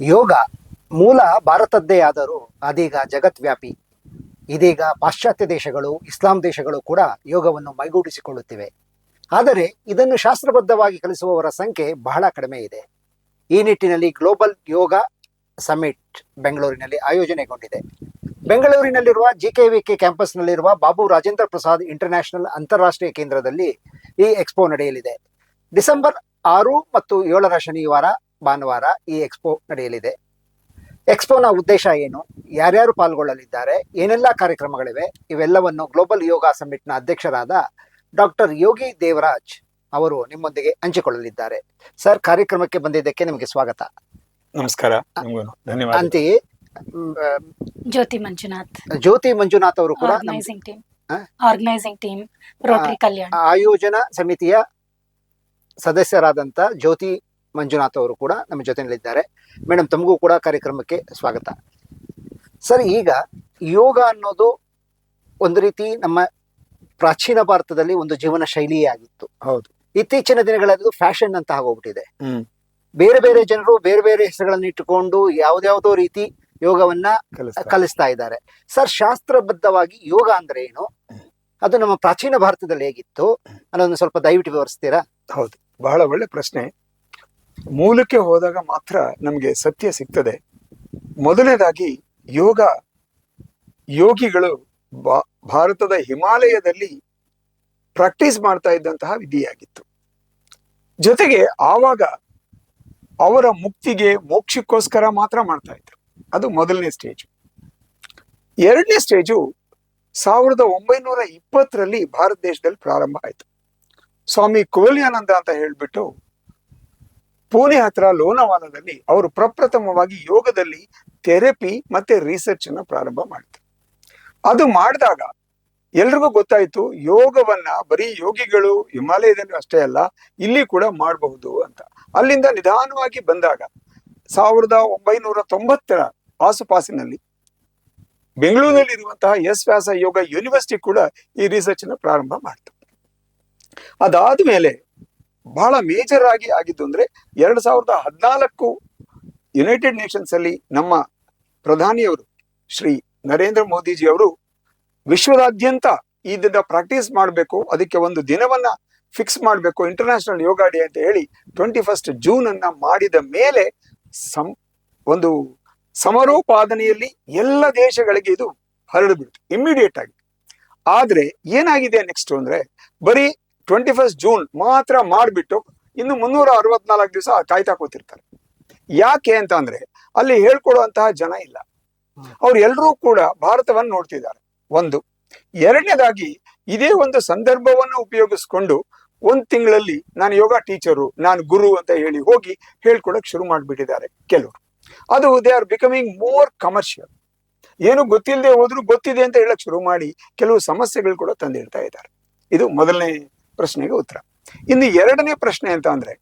ಯೋಗ ಮೂಲ ಭಾರತದ್ದೇ ಆದರೂ ಅದೀಗ ಜಗತ್ವ್ಯಾಪಿ ಇದೀಗ ಪಾಶ್ಚಾತ್ಯ ದೇಶಗಳು, ಇಸ್ಲಾಂ ದೇಶಗಳು ಕೂಡ ಯೋಗವನ್ನು ಮೈಗೂಡಿಸಿಕೊಳ್ಳುತ್ತಿವೆ. ಆದರೆ ಇದನ್ನು ಶಾಸ್ತ್ರಬದ್ಧವಾಗಿ ಕಲಿಸುವವರ ಸಂಖ್ಯೆ ಬಹಳ ಕಡಿಮೆ ಇದೆ. ಈ ನಿಟ್ಟಿನಲ್ಲಿ ಗ್ಲೋಬಲ್ ಯೋಗ ಸಮಿಟ್ ಬೆಂಗಳೂರಿನಲ್ಲಿ ಆಯೋಜನೆಗೊಂಡಿದೆ. ಬೆಂಗಳೂರಿನಲ್ಲಿರುವ ಜಿ ಕೆ ವಿ ಕೆ ಕ್ಯಾಂಪಸ್ನಲ್ಲಿರುವ ಬಾಬು ರಾಜೇಂದ್ರ ಪ್ರಸಾದ್ ಇಂಟರ್ನ್ಯಾಷನಲ್ ಅಂತಾರಾಷ್ಟ್ರೀಯ ಕೇಂದ್ರದಲ್ಲಿ ಈ ಎಕ್ಸ್ಪೋ ನಡೆಯಲಿದೆ. ಡಿಸೆಂಬರ್ ಆರು ಮತ್ತು ಏಳರ ಶನಿವಾರ ಭಾನುವಾರ ಈ ಎಕ್ಸ್ಪೋ ನಡೆಯಲಿದೆ. ಎಕ್ಸ್ಪೋನ ಉದ್ದೇಶ ಏನು? ಯಾರ್ಯಾರು ಪಾಲ್ಗೊಳ್ಳಲಿದ್ದಾರೆ? ಏನೆಲ್ಲ ಕಾರ್ಯಕ್ರಮಗಳಿವೆ? ಇವೆಲ್ಲವನ್ನು ಗ್ಲೋಬಲ್ ಯೋಗ ಸಮ್ಮಿಟ್ನ ಅಧ್ಯಕ್ಷರಾದ ಡಾಕ್ಟರ್ ಯೋಗಿ ದೇವರಾಜ್ ಅವರು ನಿಮ್ಮೊಂದಿಗೆ ಹಂಚಿಕೊಳ್ಳಲಿದ್ದಾರೆ. ಸರ್ ಕಾರ್ಯಕ್ರಮಕ್ಕೆ ಬಂದಿದ್ದಕ್ಕೆ ನಿಮಗೆ ಸ್ವಾಗತ. ನಮಸ್ಕಾರ. ಅಂತಿ ಧನ್ಯವಾದ ಅಂತೆಯೇ ಜ್ಯೋತಿ ಮಂಜುನಾಥ್. ಜ್ಯೋತಿ ಮಂಜುನಾಥ್ ಅವರು ಕೂಡ ನಮ್ಮ ಆರ್ಗನೈಸಿಂಗ್ ಟೀಮ್ ಆ? ಆರ್ಗನೈಸಿಂಗ್ ಟೀಮ್ ರೋಟರಿ ಕಲ್ಯಾಣ ಆಯೋಜನಾ ಸಮಿತಿಯ ಸದಸ್ಯರಾದಂತ ಜ್ಯೋತಿ ಮಂಜುನಾಥ್ ಅವರು ಕೂಡ ನಮ್ಮ ಜೊತೆಯಲ್ಲಿದ್ದಾರೆ. ಮೇಡಮ್ ತಮಗೂ ಕೂಡ ಕಾರ್ಯಕ್ರಮಕ್ಕೆ ಸ್ವಾಗತ. ಸರ್ ಈಗ ಯೋಗ ಅನ್ನೋದು ಒಂದು ರೀತಿ ನಮ್ಮ ಪ್ರಾಚೀನ ಭಾರತದಲ್ಲಿ ಒಂದು ಜೀವನ ಶೈಲಿಯೇ ಆಗಿತ್ತು ಹೌದು. ಇತ್ತೀಚಿನ ದಿನಗಳಲ್ಲಿ ಫ್ಯಾಷನ್ ಅಂತ ಆಗೋಗ್ಬಿಟ್ಟಿದೆ. ಬೇರೆ ಬೇರೆ ಜನರು ಬೇರೆ ಬೇರೆ ಹೆಸರುಗಳನ್ನು ಇಟ್ಟುಕೊಂಡು ಯಾವ್ದ್ಯಾವ್ದೋ ರೀತಿ ಯೋಗವನ್ನ. ಕಲಿಸ್ತಾ ಇದ್ದಾರೆ. ಸರ್ ಶಾಸ್ತ್ರಬದ್ಧವಾಗಿ ಯೋಗ ಅಂದ್ರೆ ಏನು? ಅದು ನಮ್ಮ ಪ್ರಾಚೀನ ಭಾರತದಲ್ಲಿ ಹೇಗಿತ್ತು? ಅನ್ನೋದನ್ನ ಸ್ವಲ್ಪ ದಯವಿಟ್ಟು ವಿವರಿಸ್ತೀರಾ? ಹೌದು. ಬಹಳ ಒಳ್ಳೆ ಪ್ರಶ್ನೆ. ಮೂಲಕ್ಕೆ ಹೋದಾಗ ಮಾತ್ರ ನಮಗೆ ಸತ್ಯ ಸಿಗ್ತದೆ. ಮೊದಲನೇದಾಗಿ ಯೋಗ, ಯೋಗಿಗಳು ಭಾರತದ ಹಿಮಾಲಯದಲ್ಲಿ ಪ್ರಾಕ್ಟೀಸ್ ಮಾಡ್ತಾ ಇದ್ದಂತಹ ವಿಧಿಯಾಗಿತ್ತು. ಜೊತೆಗೆ ಆವಾಗ ಅವರ ಮುಕ್ತಿಗೆ ಮೋಕ್ಷಕ್ಕೋಸ್ಕರ ಮಾತ್ರ ಮಾಡ್ತಾ ಇದ್ರು. ಅದು ಮೊದಲನೇ ಸ್ಟೇಜ್ ಎರಡನೇ ಸ್ಟೇಜು ಸಾವಿರದ ಒಂಬೈನೂರ ಇಪ್ಪತ್ತರಲ್ಲಿ ಭಾರತ ದೇಶದಲ್ಲಿ ಪ್ರಾರಂಭ ಆಯಿತು. ಸ್ವಾಮಿ ಕುವಲ್ಯಾನಂದ ಅಂತ ಹೇಳ್ಬಿಟ್ಟು ಪುಣೆ ಹತ್ರ ಲೋನವಾಲದಲ್ಲಿ ಅವರು ಪ್ರಪ್ರಥಮವಾಗಿ ಯೋಗದಲ್ಲಿ ಥೆರಪಿ ಮತ್ತೆ ರಿಸರ್ಚ್ ಅನ್ನ ಪ್ರಾರಂಭ ಮಾಡಿದ್ರು. ಅದು ಮಾಡಿದಾಗ ಎಲ್ರಿಗೂ ಗೊತ್ತಾಯ್ತು, ಯೋಗವನ್ನ ಬರೀ ಯೋಗಿಗಳು ಹಿಮಾಲಯದಲ್ಲಿ ಅಷ್ಟೇ ಅಲ್ಲ, ಇಲ್ಲಿ ಕೂಡ ಮಾಡಬಹುದು ಅಂತ. ಅಲ್ಲಿಂದ ನಿಧಾನವಾಗಿ ಬಂದಾಗ ಸಾವಿರದ ಒಂಬೈನೂರ ತೊಂಬತ್ತರ ಆಸುಪಾಸಿನಲ್ಲಿ ಬೆಂಗಳೂರಿನಲ್ಲಿ ಇರುವಂತಹ ಎಸ್ ವ್ಯಾಸ ಯೋಗ ಯೂನಿವರ್ಸಿಟಿ ಕೂಡ ಈ ರಿಸರ್ಚ್ನ ಪ್ರಾರಂಭ ಮಾಡ್ತು. ಅದಾದ್ಮೇಲೆ ಬಹಳ ಮೇಜರ್ ಆಗಿ ಆಗಿದ್ದು ಅಂದ್ರೆ ಎರಡ್ ಸಾವಿರದ ಹದಿನಾಲ್ಕು ಯುನೈಟೆಡ್ ನೇಷನ್ಸ್ ಅಲ್ಲಿ ನಮ್ಮ ಪ್ರಧಾನಿಯವರು ಶ್ರೀ ನರೇಂದ್ರ ಮೋದಿಜಿ ಅವರು ವಿಶ್ವದಾದ್ಯಂತ ಇದನ್ನ ಪ್ರಾಕ್ಟೀಸ್ ಮಾಡಬೇಕು, ಅದಕ್ಕೆ ಒಂದು ದಿನವನ್ನ ಫಿಕ್ಸ್ ಮಾಡಬೇಕು ಇಂಟರ್ನ್ಯಾಷನಲ್ ಯೋಗ ಡೇ ಅಂತ ಹೇಳಿ ಟ್ವೆಂಟಿ ಫಸ್ಟ್ ಜೂನ್ ಅನ್ನ ಮಾಡಿದ ಮೇಲೆ ಸಂ, ಒಂದು ಸಮರೋಪಾದನೆಯಲ್ಲಿ ಎಲ್ಲ ದೇಶಗಳಿಗೆ ಇದು ಹರಡಿಬಿಡ್ತು ಇಮ್ಮಿಡಿಯೇಟ್ ಆಗಿ. ಆದ್ರೆ ಏನಾಗಿದೆ ನೆಕ್ಸ್ಟ್ ಅಂದ್ರೆ ಬರೀ ಟ್ವೆಂಟಿ ಫಸ್ಟ್ ಜೂನ್ ಮಾತ್ರ ಮಾಡಿಬಿಟ್ಟು ಇನ್ನು ಮುನ್ನೂರ ಅರವತ್ನಾಲ್ಕು ದಿವಸ ಕಾಯ್ತಾ ಕೂತಿರ್ತಾರೆ. ಯಾಕೆ ಅಂತ ಅಂದ್ರೆ ಅಲ್ಲಿ ಹೇಳ್ಕೊಡುವಂತಹ ಜನ ಇಲ್ಲ. ಅವ್ರು ಎಲ್ಲರೂ ಕೂಡ ಭಾರತವನ್ನು ನೋಡ್ತಿದ್ದಾರೆ. ಒಂದು, ಎರಡನೇದಾಗಿ ಇದೇ ಒಂದು ಸಂದರ್ಭವನ್ನು ಉಪಯೋಗಿಸ್ಕೊಂಡು ಒಂದ್ ತಿಂಗಳಲ್ಲಿ ನಾನು ಯೋಗ ಟೀಚರು, ನಾನು ಗುರು ಅಂತ ಹೇಳಿ ಹೋಗಿ ಹೇಳ್ಕೊಡಕ್ ಶುರು ಮಾಡಿಬಿಟ್ಟಿದ್ದಾರೆ ಕೆಲವರು. ಅದು they are becoming more commercial. ಏನು ಗೊತ್ತಿಲ್ಲದೆ ಹೋದ್ರು ಗೊತ್ತಿದೆ ಅಂತ ಹೇಳಕ್ ಶುರು ಮಾಡಿ ಕೆಲವು ಸಮಸ್ಯೆಗಳು ಕೂಡ ತಂದಿಡ್ತಾ ಇದ್ದಾರೆ. ಇದು ಮೊದಲನೇ ಪ್ರಶ್ನೆಗೆ ಉತ್ತರ. ಇನ್ನು ಎರಡನೇ ಪ್ರಶ್ನೆ ಅಂತ ಅಂದ್ರೆ,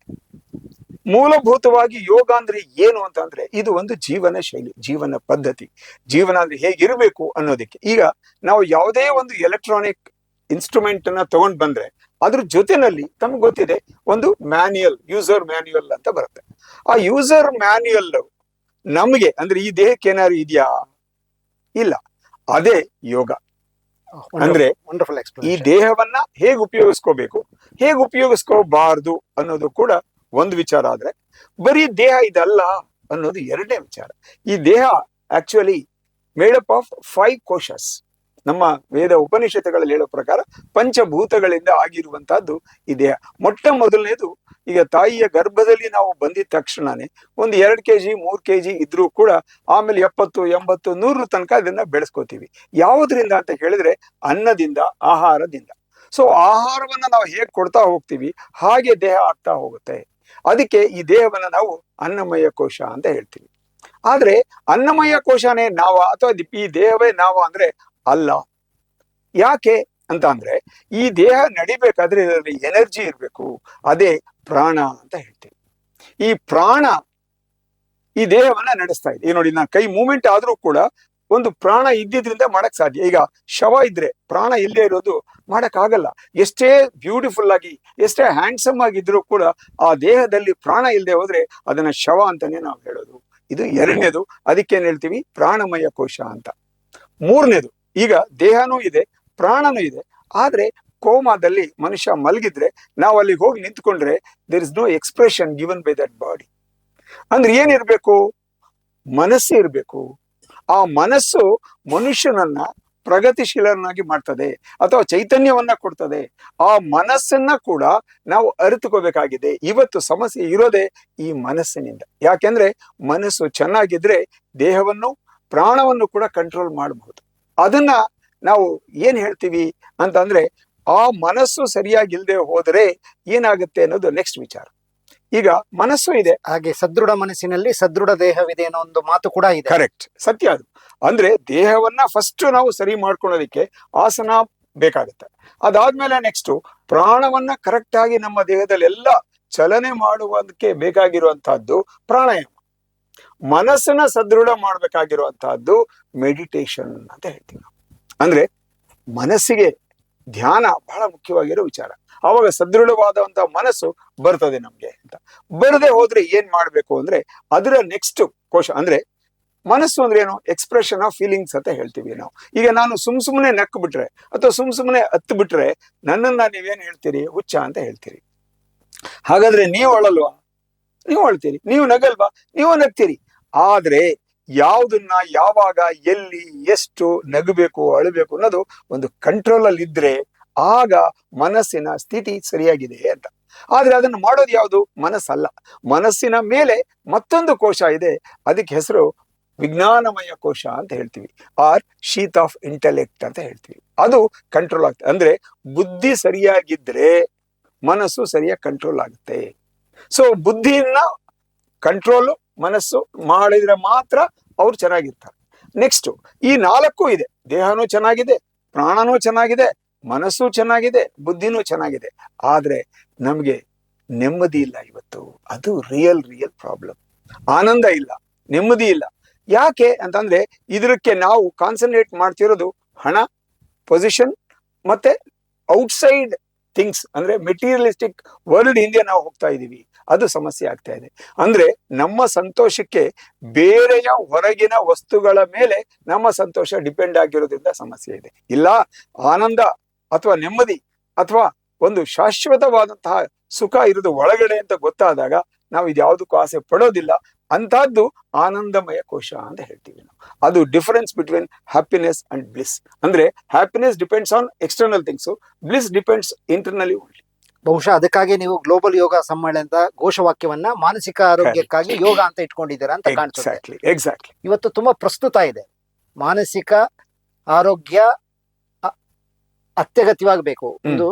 ಮೂಲಭೂತವಾಗಿ ಯೋಗ ಅಂದ್ರೆ ಏನು ಅಂತ ಅಂದ್ರೆ, ಇದು ಒಂದು ಜೀವನ ಶೈಲಿ, ಜೀವನ ಪದ್ಧತಿ. ಜೀವನ ಅಂದ್ರೆ ಹೇಗಿರಬೇಕು ಅನ್ನೋದಕ್ಕೆ. ಈಗ ನಾವು ಯಾವುದೇ ಒಂದು ಎಲೆಕ್ಟ್ರಾನಿಕ್ ಇನ್ಸ್ಟ್ರೂಮೆಂಟ್ ಅನ್ನ ತಗೊಂಡ್ ಬಂದ್ರೆ, ಅದ್ರ ಜೊತೆನಲ್ಲಿ ತಮ್ಗೆ ಗೊತ್ತಿದೆ, ಒಂದು ಮ್ಯಾನ್ಯಲ್ ಯೂಸರ್ ಮ್ಯಾನ್ಯಲ್ ಅಂತ ಬರುತ್ತೆ. ಆ ಯೂಸರ್ ಮ್ಯಾನ್ಯಲ್ ನಮಗೆ ಅಂದ್ರೆ ಈ ದೇಹಕ್ಕೆ ಏನಾದ್ರು ಇದೆಯಾ? ಇಲ್ಲ. ಅದೇ ಯೋಗ. ಅಂದ್ರೆ ವಂಡರ್ಫುಲ್ ಈ ದೇಹವನ್ನ ಹೇಗೆ ಉಪಯೋಗಿಸ್ಕೋಬೇಕು ಹೇಗೆ ಉಪಯೋಗಿಸ್ಕೋಬಾರ್ದು ಅನ್ನೋದು ಕೂಡ ಒಂದು ವಿಚಾರ ಆದ್ರೆ ಬರೀ ದೇಹ ಇದಲ್ಲ ಅನ್ನೋದು ಎರಡನೇ ವಿಚಾರ. ಈ ದೇಹ actually made up of five ಕೋಶಸ್ ನಮ್ಮ ವೇದ ಉಪನಿಷತ್ತುಗಳಲ್ಲಿ ಹೇಳೋ ಪ್ರಕಾರ ಪಂಚಭೂತಗಳಿಂದ ಆಗಿರುವಂತಹದ್ದು ದೇಹ ಮೊಟ್ಟ ಮೊದಲನೇದು, ಈಗ ತಾಯಿಯ ಗರ್ಭದಲ್ಲಿ ನಾವು ಬಂದಿದ ತಕ್ಷಣನೇ ಒಂದು ಎರಡ್ ಕೆಜಿ, ಮೂರ್ ಕೆಜಿ ಇದ್ರೂ ಕೂಡ ಆಮೇಲೆ ಎಪ್ಪತ್ತು, ಎಂಬತ್ತು, ನೂರು ತನಕ ಇದನ್ನ ಬೆಳೆಸ್ಕೋತೀವಿ. ಯಾವುದರಿಂದ ಅಂತ ಹೇಳಿದ್ರೆ ಅನ್ನದಿಂದ, ಆಹಾರದಿಂದ. ಸೊ ಆಹಾರವನ್ನ ನಾವು ಹೇಗೆ ಕೊಡ್ತಾ ಹೋಗ್ತೀವಿ, ಹಾಗೆ ದೇಹ ಆಗ್ತಾ ಹೋಗುತ್ತೆ. ಅದಕ್ಕೆ ಈ ದೇಹವನ್ನ ನಾವು ಅನ್ನಮಯ ಕೋಶ ಅಂತ ಹೇಳ್ತೀವಿ. ಆದ್ರೆ ಅನ್ನಮಯ ಕೋಶನೇ ನಾವ, ಅಥವಾ ಈ ದೇಹವೇ ನಾವ ಅಂದ್ರೆ ಅಲ್ಲ. ಯಾಕೆ ಅಂತ ಅಂದ್ರೆ, ಈ ದೇಹ ನಡಿಬೇಕಾದ್ರೆ ಇದರಲ್ಲಿ ಎನರ್ಜಿ ಇರಬೇಕು. ಅದೇ ಪ್ರಾಣ ಅಂತ ಹೇಳ್ತೀವಿ. ಈ ಪ್ರಾಣ ಈ ದೇಹವನ್ನ ನಡೆಸ್ತಾ ಇದೆ. ನೋಡಿ ನಾ ಕೈ ಮೂವ್ಮೆಂಟ್ ಆದ್ರೂ ಕೂಡ ಒಂದು ಪ್ರಾಣ ಇದ್ದಿದ್ರಿಂದ ಮಾಡಕ್ ಸಾಧ್ಯ. ಈಗ ಶವ ಇದ್ರೆ ಪ್ರಾಣ ಇಲ್ಲದೆ ಇರೋದು ಮಾಡಕ್ ಆಗಲ್ಲ. ಎಷ್ಟೇ ಬ್ಯೂಟಿಫುಲ್ ಆಗಿ, ಎಷ್ಟೇ ಹ್ಯಾಂಡ್ಸಮ್ ಆಗಿದ್ರು ಕೂಡ ಆ ದೇಹದಲ್ಲಿ ಪ್ರಾಣ ಇಲ್ಲದೆ ಹೋದ್ರೆ ಅದನ್ನ ಶವ ಅಂತಾನೆ ನಾವು ಹೇಳೋದು. ಇದು ಎರಡನೇದು. ಅದಕ್ಕೇನ್ ಹೇಳ್ತೀವಿ? ಪ್ರಾಣಮಯ ಕೋಶ ಅಂತ. ಮೂರನೇದು. ಈಗ ದೇಹನೂ ಇದೆ, ಪ್ರಾಣನೂ ಇದೆ. ಆದ್ರೆ ಕೋಮಾದಲ್ಲಿ ಮನುಷ್ಯ ಮಲಗಿದ್ರೆ ನಾವು ಅಲ್ಲಿಗೆ ಹೋಗಿ ನಿಂತ್ಕೊಂಡ್ರೆ there is no expression given by that body ಅಂದ್ರೆ ಏನಿರ್ಬೇಕು ಮನಸ್ಸು ಇರಬೇಕು. ಆ ಮನಸ್ಸು ಮನುಷ್ಯನನ್ನ ಪ್ರಗತಿಶೀಲನಾಗಿ ಮಾಡ್ತದೆ ಅಥವಾ ಚೈತನ್ಯವನ್ನ ಕೊಡ್ತದೆ. ಆ ಮನಸ್ಸನ್ನ ಕೂಡ ನಾವು ಅರಿತುಕೋಬೇಕಾಗಿದೆ. ಇವತ್ತು ಸಮಸ್ಯೆ ಇರೋದೇ ಈ ಮನಸ್ಸಿನಿಂದ. ಯಾಕೆಂದ್ರೆ ಮನಸ್ಸು ಚೆನ್ನಾಗಿದ್ರೆ ದೇಹವನ್ನು, ಪ್ರಾಣವನ್ನು ಕೂಡ ಕಂಟ್ರೋಲ್ ಮಾಡಬಹುದು. ಅದನ್ನ ನಾವು ಏನ್ ಹೇಳ್ತೀವಿ ಅಂತಂದ್ರೆ ಆ ಮನಸ್ಸು ಸರಿಯಾಗಿಲ್ದೆ ಹೋದರೆ ಏನಾಗುತ್ತೆ ಅನ್ನೋದು ನೆಕ್ಸ್ಟ್ ವಿಚಾರ. ಈಗ ಮನಸ್ಸು ಇದೆ. ಹಾಗೆ ಸದೃಢ ಮನಸ್ಸಿನಲ್ಲಿ ಸದೃಢ ದೇಹವಿದೆ ಅನ್ನೋ ಒಂದು ಮಾತು ಕೂಡ ಇದೆ. ಕರೆಕ್ಟ್ ಸತ್ಯ ಅದು. ಅಂದ್ರೆ ದೇಹವನ್ನ ಫಸ್ಟ್ ನಾವು ಸರಿ ಮಾಡ್ಕೊಳ್ಳೋದಕ್ಕೆ ಆಸನ ಬೇಕಾಗುತ್ತೆ. ಅದಾದ್ಮೇಲೆ ನೆಕ್ಸ್ಟ್ ಪ್ರಾಣವನ್ನ ಕರೆಕ್ಟ್ ಆಗಿ ನಮ್ಮ ದೇಹದಲ್ಲಿ ಎಲ್ಲ ಚಲನೆ ಮಾಡುವುದಕ್ಕೆ ಬೇಕಾಗಿರುವಂತಹದ್ದು ಪ್ರಾಣಾಯಾಮ. ಮನಸ್ಸನ್ನ ಸದೃಢ ಮಾಡ್ಬೇಕಾಗಿರುವಂತಹದ್ದು ಮೆಡಿಟೇಷನ್ ಅಂತ ಹೇಳ್ತೀವಿ ಅಂದ್ರೆ ಮನಸ್ಸಿಗೆ ಧ್ಯಾನ ಬಹಳ ಮುಖ್ಯವಾಗಿರೋ ವಿಚಾರ. ಅವಾಗ ಸದೃಢವಾದಂತಹ ಮನಸ್ಸು ಬರ್ತದೆ ನಮ್ಗೆ ಅಂತ. ಬರದೆ ಹೋದ್ರೆ ಏನ್ ಮಾಡ್ಬೇಕು ಅಂದ್ರೆ ಅದರ ನೆಕ್ಸ್ಟ್ ಕೋಶ, ಅಂದ್ರೆ ಮನಸ್ಸು ಅಂದ್ರೆ ಏನು? ಎಕ್ಸ್ಪ್ರೆಷನ್ ಆಫ್ ಫೀಲಿಂಗ್ಸ್ ಅಂತ ಹೇಳ್ತೀವಿ ನಾವು. ಈಗ ನಾನು ಸುಮ್ ಸುಮ್ಮನೆ ನಕ್ಕು ಬಿಟ್ರೆ ಅಥವಾ ಸುಮ್ ಸುಮ್ಮನೆ ಹತ್ತು ಬಿಟ್ರೆ ನನ್ನನ್ನ ನೀವೇನ್ ಹೇಳ್ತೀರಿ? ಹುಚ್ಚ ಅಂತ ಹೇಳ್ತೀರಿ. ಹಾಗಾದ್ರೆ ನೀವು ಅಳಲ್ವಾ? ನೀವು ಅಳ್ತೀರಿ. ನೀವು ನಗಲ್ವಾ? ನೀವು ನಗ್ತೀರಿ. ಆದ್ರೆ ಯಾವುದನ್ನ ಯಾವಾಗ, ಎಲ್ಲಿ, ಎಷ್ಟು ನಗಬೇಕು, ಅಳಬೇಕು ಅನ್ನೋದು ಒಂದು ಕಂಟ್ರೋಲ್ ಅಲ್ಲಿ ಇದ್ರೆ ಆಗ ಮನಸ್ಸಿನ ಸ್ಥಿತಿ ಸರಿಯಾಗಿದೆ ಅಂತ. ಆದ್ರೆ ಅದನ್ನು ಮಾಡೋದು ಯಾವುದು? ಮನಸ್ಸಲ್ಲ. ಮನಸ್ಸಿನ ಮೇಲೆ ಮತ್ತೊಂದು ಕೋಶ ಇದೆ. ಅದಕ್ಕೆ ಹೆಸರು ವಿಜ್ಞಾನಮಯ ಕೋಶ ಅಂತ ಹೇಳ್ತೀವಿ. ಆರ್ ಶೀತ್ ಆಫ್ ಇಂಟೆಲೆಕ್ಟ್ ಅಂತ ಹೇಳ್ತೀವಿ. ಅದು ಕಂಟ್ರೋಲ್ ಆಗ್ತದೆ ಅಂದ್ರೆ ಬುದ್ಧಿ ಸರಿಯಾಗಿದ್ರೆ ಮನಸ್ಸು ಸರಿಯಾಗಿ ಕಂಟ್ರೋಲ್ ಆಗುತ್ತೆ. ಸೊ ಬುದ್ಧಿಯನ್ನ ಕಂಟ್ರೋಲ್ ಮನಸ್ಸು ಮಾಡಿದ್ರೆ ಮಾತ್ರ ಅವ್ರು ಚೆನ್ನಾಗಿರ್ತಾರೆ. ನೆಕ್ಸ್ಟ್ ಈ ನಾಲ್ಕು ಇದೆ. ದೇಹನೂ ಚೆನ್ನಾಗಿದೆ, ಪ್ರಾಣನೂ ಚೆನ್ನಾಗಿದೆ, ಮನಸ್ಸು ಚೆನ್ನಾಗಿದೆ, ಬುದ್ಧಿನೂ ಚೆನ್ನಾಗಿದೆ. ಆದ್ರೆ ನಮ್ಗೆ ನೆಮ್ಮದಿ ಇಲ್ಲ ಇವತ್ತು. ಅದು ರಿಯಲ್ ರಿಯಲ್ ಪ್ರಾಬ್ಲಮ್ ಆನಂದ ಇಲ್ಲ, ನೆಮ್ಮದಿ ಇಲ್ಲ. ಯಾಕೆ ಅಂತಂದ್ರೆ ಇದಕ್ಕೆ ನಾವು ಕಾನ್ಸಂಟ್ರೇಟ್ ಮಾಡ್ತಿರೋದು ಹಣ ಪೊಸಿಷನ್ ಮತ್ತೆ ಔಟ್ಸೈಡ್ ಥಿಂಗ್ಸ್ ಅಂದ್ರೆ ಮೆಟೀರಿಯಲಿಸ್ಟಿಕ್ ವರ್ಲ್ಡ್ ಹಿಂದೆ ನಾವು ಹೋಗ್ತಾ ಇದೀವಿ. ಅದು ಸಮಸ್ಯೆ ಆಗ್ತಾ ಇದೆ. ಅಂದ್ರೆ ನಮ್ಮ ಸಂತೋಷಕ್ಕೆ ಬೇರೆಯ ಹೊರಗಿನ ವಸ್ತುಗಳ ಮೇಲೆ ನಮ್ಮ ಸಂತೋಷ ಡಿಪೆಂಡ್ ಆಗಿರೋದ್ರಿಂದ ಸಮಸ್ಯೆ ಇದೆ. ಇಲ್ಲ, ಆನಂದ ಅಥವಾ ನೆಮ್ಮದಿ ಅಥವಾ ಒಂದು ಶಾಶ್ವತವಾದಂತಹ ಸುಖ ಇರೋದು ಒಳಗಡೆ ಅಂತ ಗೊತ್ತಾದಾಗ ನಾವು ಇದ್ಯಾವುದಕ್ಕೂ ಆಸೆ ಪಡೋದಿಲ್ಲ. ಅಂತಹದ್ದು ಆನಂದಮಯ ಕೋಶ ಅಂತ ಹೇಳ್ತೀವಿ ನಾವು. ಅದು difference between happiness and bliss ಅಂದ್ರೆ happiness depends on external things bliss depends internally only ಬಹುಶಃ ಅದಕ್ಕಾಗಿ ನೀವು ಗ್ಲೋಬಲ್ ಯೋಗ ಸಮ್ಮೇಳನದ ಘೋಷವಾಕ್ಯವನ್ನ ಮಾನಸಿಕ ಆರೋಗ್ಯಕ್ಕಾಗಿ ಯೋಗ ಅಂತ ಇಟ್ಕೊಂಡಿದ್ದೀರಾ ಅಂತ ಕಾಣಿಸುತ್ತೆ. ಎಕ್ಸಾಕ್ಟ್ಲಿ ಎಕ್ಸಾಕ್ಟ್ಲಿ ಇವತ್ತು ತುಂಬಾ ಪ್ರಸ್ತುತ ಇದೆ. ಮಾನಸಿಕ ಆರೋಗ್ಯ ಅತ್ಯಗತ್ಯವಾಗಬೇಕು. ಒಂದು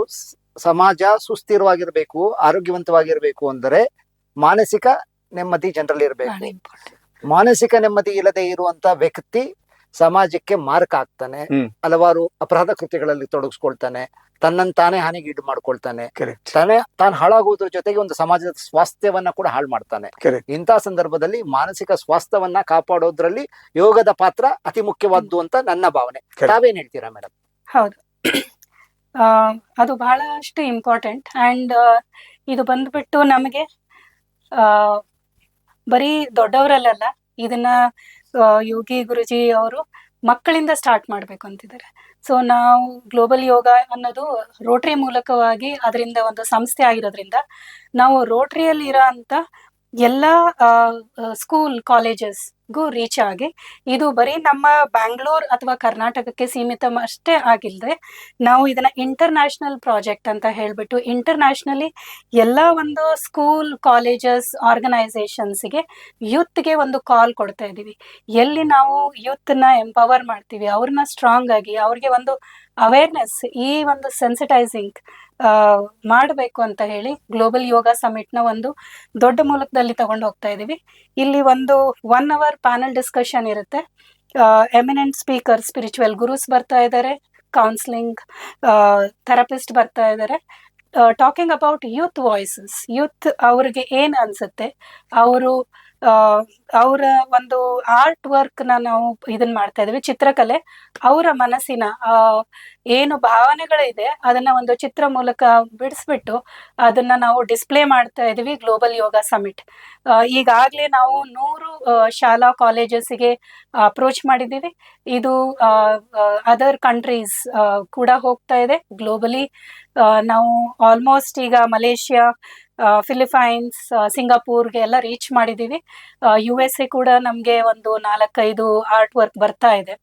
ಸಮಾಜ ಸುಸ್ಥಿರವಾಗಿರ್ಬೇಕು ಆರೋಗ್ಯವಂತವಾಗಿರ್ಬೇಕು ಅಂದರೆ ಮಾನಸಿಕ ನೆಮ್ಮದಿ ಜನರಲ್ಲಿ ಇರಬೇಕು. ಮಾನಸಿಕ ನೆಮ್ಮದಿ ಇಲ್ಲದೆ ಇರುವಂತ ವ್ಯಕ್ತಿ ಸಮಾಜಕ್ಕೆ ಮಾರ್ಕ್ ಆಗ್ತಾನೆ. ಹಲವಾರು ಅಪರಾಧ ಕೃತ್ಯಗಳಲ್ಲಿ ತೊಡಗಿಸ್ಕೊಳ್ತಾನೆ ತನ್ನನ್ ತಾನೇ ಹಾನಿಗೀಡು ಮಾಡ್ಕೊಳ್ತಾನೆ. ತಾನೇ ತಾನು ಹಾಳಾಗುವುದ್ರ ಜೊತೆಗೆ ಒಂದು ಸಮಾಜದ ಸ್ವಾಸ್ಥ್ಯವನ್ನ ಕೂಡ ಹಾಳು ಮಾಡ್ತಾನೆ. ಇಂತಹ ಸಂದರ್ಭದಲ್ಲಿ ಮಾನಸಿಕ ಸ್ವಾಸ್ಥ್ಯವನ್ನ ಕಾಪಾಡೋದ್ರಲ್ಲಿ ಯೋಗದ ಪಾತ್ರ ಅತಿ ಮುಖ್ಯವಾದ್ದು ಅಂತ ನನ್ನ ಭಾವನೆ. ತಾವೇನ್ ಹೇಳ್ತೀರಾ ಮೇಡಮ್? ಹೌದು. ಆ, ಅದು ಬಹಳಷ್ಟು ಇಂಪಾರ್ಟೆಂಟ್ ಅಂಡ್ ಇದು ಬಂದ್ಬಿಟ್ಟು ನಮಗೆ ಆ, ಬರೀ ದೊಡ್ಡವರಲ್ಲ ಇದನ್ನ ಯೋಗಿ ಗುರುಜಿ ಅವರು ಮಕ್ಕಳಿಂದ ಸ್ಟಾರ್ಟ್ ಮಾಡ್ಬೇಕು ಅಂತಿದ್ದಾರೆ. ಸೊ ನಾವು ಗ್ಲೋಬಲ್ ಯೋಗ ಅನ್ನೋದು ರೋಟರಿ ಮೂಲಕವಾಗಿ ಅದರಿಂದ ಒಂದು ಸಂಸ್ಥೆ ಆಗಿರೋದ್ರಿಂದ ನಾವು ರೋಟರಿಯಲ್ಲಿ ಇರೋ ಅಂತ ಎಲ್ಲ ಸ್ಕೂಲ್ ಕಾಲೇಜಸ್ಗೂ ರೀಚ್ ಆಗಿ ಇದು ಬರೀ ನಮ್ಮ ಬ್ಯಾಂಗ್ಳೂರ್ ಅಥವಾ ಕರ್ನಾಟಕಕ್ಕೆ ಸೀಮಿತ ಅಷ್ಟೇ ಆಗಿಲ್ಲದೆ ನಾವು ಇದನ್ನ ಇಂಟರ್ನ್ಯಾಷನಲ್ ಪ್ರಾಜೆಕ್ಟ್ ಅಂತ ಹೇಳ್ಬಿಟ್ಟು ಇಂಟರ್ನ್ಯಾಷನಲಿ ಎಲ್ಲ ಒಂದು ಸ್ಕೂಲ್ ಕಾಲೇಜಸ್ ಆರ್ಗನೈಸೇಷನ್ಸ್ಗೆ ಯೂತ್ಗೆ ಒಂದು ಕಾಲ್ ಕೊಡ್ತಾ ಇದ್ದೀವಿ. ಎಲ್ಲಿ ನಾವು ಯೂತ್ನ ಎಂಪವರ್ ಮಾಡ್ತೀವಿ, ಅವ್ರನ್ನ ಸ್ಟ್ರಾಂಗ್ ಆಗಿ ಅವ್ರಿಗೆ ಒಂದು ಅವೇರ್ನೆಸ್ ಈ ಒಂದು ಸೆನ್ಸಿಟೈಸಿಂಗ್ ಮಾಡಬೇಕು ಅಂತ ಹೇಳಿ ಗ್ಲೋಬಲ್ ಯೋಗ ಸಮಿಟ್ನ ಒಂದು ದೊಡ್ಡ ಮೂಲಕದಲ್ಲಿ ತಗೊಂಡು ಹೋಗ್ತಾ ಇದ್ದೀವಿ ಇಲ್ಲಿ ಒಂದು ಒನ್ ಅವರ್ ಪ್ಯಾನಲ್ ಡಿಸ್ಕಷನ್ ಇರುತ್ತೆ. ಎಮಿನೆಂಟ್ ಸ್ಪೀಕರ್ ಸ್ಪಿರಿಚುವಲ್ ಗುರುಸ್ ಬರ್ತಾ ಇದ್ದಾರೆ ಕೌನ್ಸಿಲಿಂಗ್ ಥೆರಪಿಸ್ಟ್ ಬರ್ತಾ ಇದ್ದಾರೆ talking about youth voices youth ಅವ್ರಿಗೆ ಏನ್ ಅನ್ಸುತ್ತೆ, ಅವರು ಅವರ ಒಂದು ಆರ್ಟ್ ವರ್ಕ್ನ ನಾವು ಇದನ್ನ ಮಾಡ್ತಾ ಇದೀವಿ. ಚಿತ್ರಕಲೆ. ಅವರ ಮನಸ್ಸಿನ ಏನು ಭಾವನೆಗಳಿದೆ ಅದನ್ನ ಒಂದು ಚಿತ್ರ ಮೂಲಕ ಬಿಡಿಸ್ಬಿಟ್ಟು ಅದನ್ನ ನಾವು ಡಿಸ್ಪ್ಲೇ ಮಾಡ್ತಾ ಇದೀವಿ ಗ್ಲೋಬಲ್ ಯೋಗ ಸಮಿಟ್ ಈಗಾಗಲೇ ನಾವು ನೂರು ಶಾಲಾ ಕಾಲೇಜಸ್ಗೆ ಅಪ್ರೋಚ್ ಮಾಡಿದ್ದೀವಿ. ಇದು ಅದರ್ ಕಂಟ್ರೀಸ್ ಕೂಡ ಹೋಗ್ತಾ ಇದೆ. ಗ್ಲೋಬಲಿ ನಾವು ಆಲ್ಮೋಸ್ಟ್ ಈಗ ಮಲೇಷ್ಯಾ ಫಿಲಿಪೈನ್ಸ್ ಸಿಂಗಾಪುರ್ಗೆ ಎಲ್ಲ ರೀಚ್ ಮಾಡಿದ್ದೀವಿ ಯು ಎಸ್ ಎ ಕೂಡ ನಮಗೆ ಒಂದು ನಾಲ್ಕೈದು ಆರ್ಟ್ ವರ್ಕ್ ಬರ್ತಾ ಇದೆ.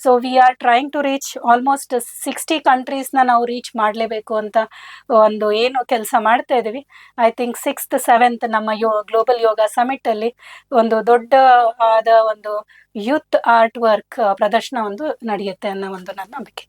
So we are trying to reach almost sixty ಕಂಟ್ರೀಸ್ನ ನಾವು ರೀಚ್ ಮಾಡಲೇಬೇಕು ಅಂತ ಒಂದು ಏನು ಕೆಲಸ ಮಾಡ್ತಾ ಇದ್ದೀವಿ. ಐ ಥಿಂಕ್ ಸಿಕ್ಸ್ತ್ ಸೆವೆಂತ್ ನಮ್ಮ ಯೋ ಗ್ಲೋಬಲ್ ಯೋಗ ಸಮಿಟಲ್ಲಿ ಒಂದು ದೊಡ್ಡ ಆದ ಒಂದು ಯೂತ್ ಆರ್ಟ್ ವರ್ಕ್ ಪ್ರದರ್ಶನ ಒಂದು ನಡೆಯುತ್ತೆ ಅನ್ನೋ ಒಂದು ನನ್ನ ನಂಬಿಕೆ.